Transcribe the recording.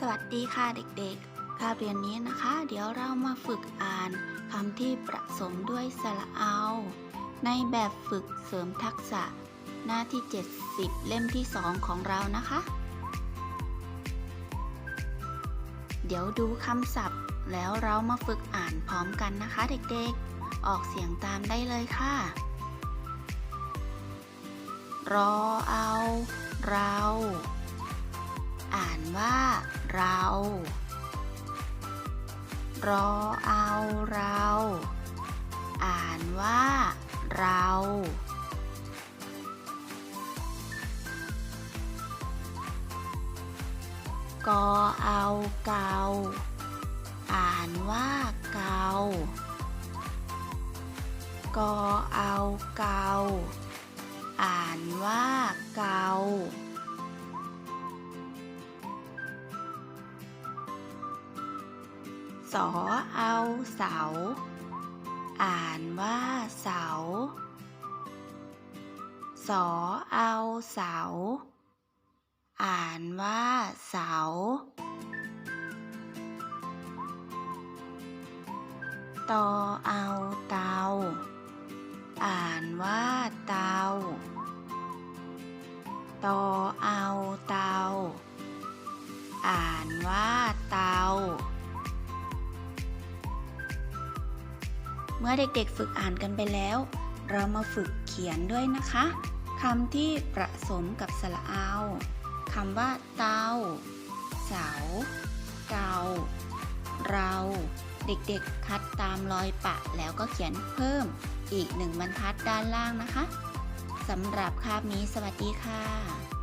สวัสดีค่ะเด็กๆ คาบเรียนนี้นะคะ เดี๋ยวเรามาฝึกอ่านคำที่ประสมด้วยสระเอา ในแบบฝึกเสริมทักษะ หน้าที่ 70 เล่มที่ 2 ของเรานะคะ เดี๋ยวดูคำศัพท์ แล้วเรามาฝึกอ่านพร้อมกันนะคะ เด็กๆ ออกเสียงตามได้เลยค่ะ รอเอา เรา อ่านว่า เรา รอเอาเรา อ่านว่าเรา กอเอาเกา อ่านว่าเกากอเอาเกา อ่านว่า สอเอาเสา อ่านว่าเสา สอเอาเสา อ่านว่าเสาตอเอาเตา อ่านว่าเตา ตอเอาเตา อ่าน เมื่อเด็กๆฝึกอ่านกันไปแล้ว เรามาฝึกเขียนด้วยนะคะคำที่ประสมกับสระเอาคำว่า เตาเสา เกา เรา เด็กๆ คัดตามรอยปะแล้วก็เขียนเพิ่มอีกหนึ่งบรรทัดด้านล่างนะคะสำหรับคาบนี้สวัสดีค่ะ